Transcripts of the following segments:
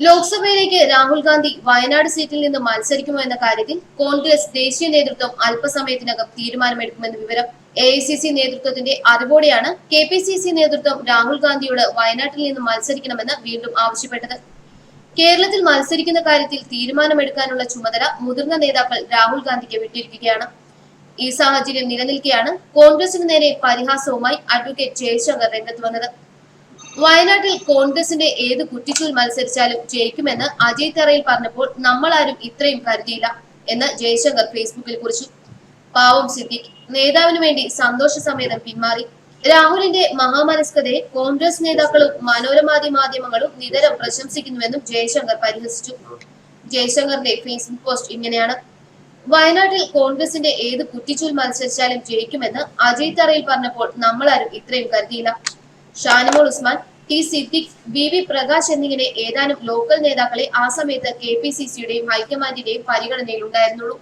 ലോക്സഭയിലേക്ക് രാഹുൽ ഗാന്ധി വയനാട് സീറ്റിൽ നിന്ന് മത്സരിക്കുമോ എന്ന കാര്യത്തിൽ കോൺഗ്രസ് ദേശീയ നേതൃത്വം അല്പസമയത്തിനകം തീരുമാനമെടുക്കുമെന്ന വിവരം എ ഐ സി സി നേതൃത്വത്തിന്റെ അറിവോടെയാണ് കെ പി സി സി നേതൃത്വം രാഹുൽ ഗാന്ധിയോട് വയനാട്ടിൽ നിന്ന് മത്സരിക്കണമെന്ന് വീണ്ടും ആവശ്യപ്പെട്ടത്. കേരളത്തിൽ മത്സരിക്കുന്ന കാര്യത്തിൽ തീരുമാനമെടുക്കാനുള്ള ചുമതല മുതിർന്ന നേതാക്കൾ രാഹുൽ ഗാന്ധിക്ക് വിട്ടിരിക്കുകയാണ്. ഈ സാഹചര്യം നിലനിൽക്കെയാണ് കോൺഗ്രസിന് നേരെ പരിഹാസവുമായി അഡ്വക്കേറ്റ് ജയശങ്കർ രംഗത്ത് വന്നത്. വയനാട്ടിൽ കോൺഗ്രസിന്റെ ഏത് കുറ്റിച്ചൂൽ മത്സരിച്ചാലും ജയിക്കുമെന്ന് അജയ് തറയിൽ പറഞ്ഞപ്പോൾ നമ്മൾ ആരും ഇത്രയും കരുതിയില്ല എന്ന് ജയശങ്കർ ഫേസ്ബുക്കിൽ കുറിച്ചു. പാവം സിദ്ദിഖ്. നേതാവിനു വേണ്ടി സന്തോഷ സമേതം പിന്മാറി. രാഹുലിന്റെ മഹാമനസ്കതയെ കോൺഗ്രസ് നേതാക്കളും മനോരമാതി മാധ്യമങ്ങളും നിതരം പ്രശംസിക്കുന്നുവെന്നും ജയശങ്കർ പരിഹസിച്ചു. ജയശങ്കറിന്റെ ഫേസ്ബുക്ക് പോസ്റ്റ് ഇങ്ങനെയാണ്. വയനാട്ടിൽ കോൺഗ്രസിന്റെ ഏത് കുറ്റിച്ചൂൽ മത്സരിച്ചാലും ജയിക്കുമെന്ന് അജയ് തറയിൽ പറഞ്ഞപ്പോൾ നമ്മളാരും ഇത്രയും കരുതിയില്ല. Shanimol Usman T Siddique V V Prakash എന്നിങ്ങനെ ഏതാനും ലോക്കൽ നേതാക്കളെ ആ സമയത്ത് കെ പി സി സിയുടെയും ഹൈക്കമാൻഡിന്റെയും പരിഗണനയിൽ ഉണ്ടായിരുന്നുള്ളൂ.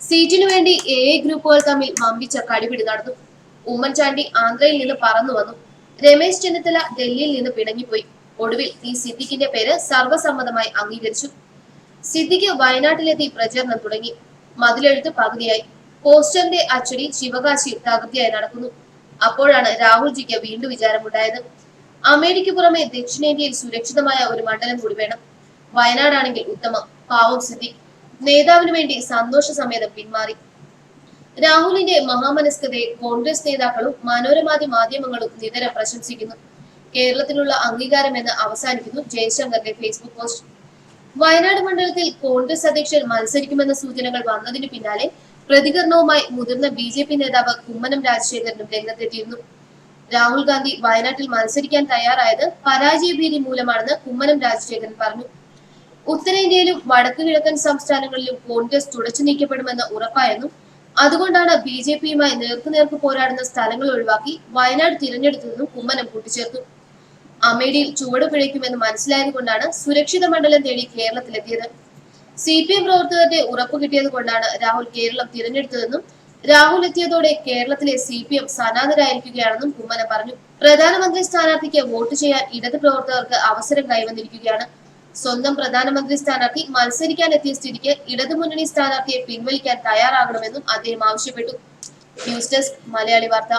സീറ്റിനു വേണ്ടി എ എ ഗ്രൂപ്പുകൾ തമ്മിൽ മമ്പിച്ച കടിപിടി നടന്നു. ഉമ്മൻചാണ്ടി ആന്ധ്രയിൽ നിന്ന് പറന്നു വന്നു. രമേശ് ചെന്നിത്തല ഡൽഹിയിൽ നിന്ന് പിണങ്ങിപ്പോയി. ഒടുവിൽ ടി സിദ്ദിഖിന്റെ പേര് സർവസമ്മതമായി അംഗീകരിച്ചു. സിദ്ദിഖ് വയനാട്ടിലെത്തി പ്രചരണം തുടങ്ങി. മതിലെഴുത്ത് പകുതിയായി. പോസ്റ്ററിന്റെ അച്ചടി ശിവകാശി തകൃതിയായി നടക്കുന്നു. അപ്പോഴാണ് രാഹുൽജിക്ക് വീണ്ടും വിചാരമുണ്ടായത്. അമേരിക്ക പുറമെ ദക്ഷിണേന്ത്യയിൽ സുരക്ഷിതമായ ഒരു മണ്ഡലം കൂടി വേണം. വയനാടാണെങ്കിൽ ഉത്തമം. പാവം സിദ്ദിഖ്. നേതാവിന് വേണ്ടി സന്തോഷ സമേതം പിന്മാറി. രാഹുലിന്റെ മഹാമനസ്കതയെ കോൺഗ്രസ് നേതാക്കളും മനോരമാതി മാധ്യമങ്ങളും നിതര പ്രശംസിക്കുന്നു. കേരളത്തിനുള്ള അംഗീകാരം എന്ന് അവസാനിക്കുന്നു ജയശങ്കറിന്റെ ഫേസ്ബുക്ക് പോസ്റ്റ്. വയനാട് മണ്ഡലത്തിൽ കോൺഗ്രസ് അധ്യക്ഷൻ മത്സരിക്കുമെന്ന സൂചനകൾ വന്നതിന് പിന്നാലെ പ്രതികരണവുമായി മുതിർന്ന ബി ജെ പി നേതാവ് കുമ്മനം രാജശേഖരനും രംഗത്തെത്തിയിരുന്നു. രാഹുൽ ഗാന്ധി വയനാട്ടിൽ മത്സരിക്കാൻ തയ്യാറായത് പരാജയ ഭീതി മൂലമാണെന്ന് കുമ്മനം രാജശേഖരൻ പറഞ്ഞു. ഉത്തരേന്ത്യയിലും വടക്കു കിഴക്കൻ സംസ്ഥാനങ്ങളിലും കോൺഗ്രസ് തുടച്ചു നീക്കപ്പെടുമെന്ന് ഉറപ്പായിരുന്നു. അതുകൊണ്ടാണ് ബി ജെ പിയുമായി നേർക്കുനേർക്ക് പോരാടുന്ന സ്ഥലങ്ങൾ ഒഴിവാക്കി വയനാട് തിരഞ്ഞെടുത്തതെന്നും കുമ്മനം കൂട്ടിച്ചേർത്തു. അമേഠിയിൽ ചുവട് പിഴയ്ക്കുമെന്ന് മനസ്സിലായതുകൊണ്ടാണ് സുരക്ഷിത മണ്ഡലം തേടി കേരളത്തിലെത്തിയത്. സി പി എം പ്രവർത്തകരുടെ ഉറപ്പ് കിട്ടിയത് കൊണ്ടാണ് രാഹുൽ കേരളം തിരഞ്ഞെടുത്തതെന്നും രാഹുൽ എത്തിയതോടെ കേരളത്തിലെ സി പി എം സനാതരായിരിക്കുകയാണെന്നും കുമ്മനം പറഞ്ഞു. പ്രധാനമന്ത്രി സ്ഥാനാർത്ഥിക്ക് വോട്ട് ചെയ്യാൻ ഇടത് പ്രവർത്തകർക്ക് അവസരം കൈവന്നിരിക്കുകയാണ്. സ്വന്തം പ്രധാനമന്ത്രി സ്ഥാനാർത്ഥി മത്സരിക്കാൻ എത്തിയ സ്ഥിതിക്ക് ഇടതുമുന്നണി സ്ഥാനാർത്ഥിയെ പിൻവലിക്കാൻ തയ്യാറാകണമെന്നും അദ്ദേഹം ആവശ്യപ്പെട്ടു. ന്യൂസ് ഡെസ്ക് മലയാളി വാർത്ത.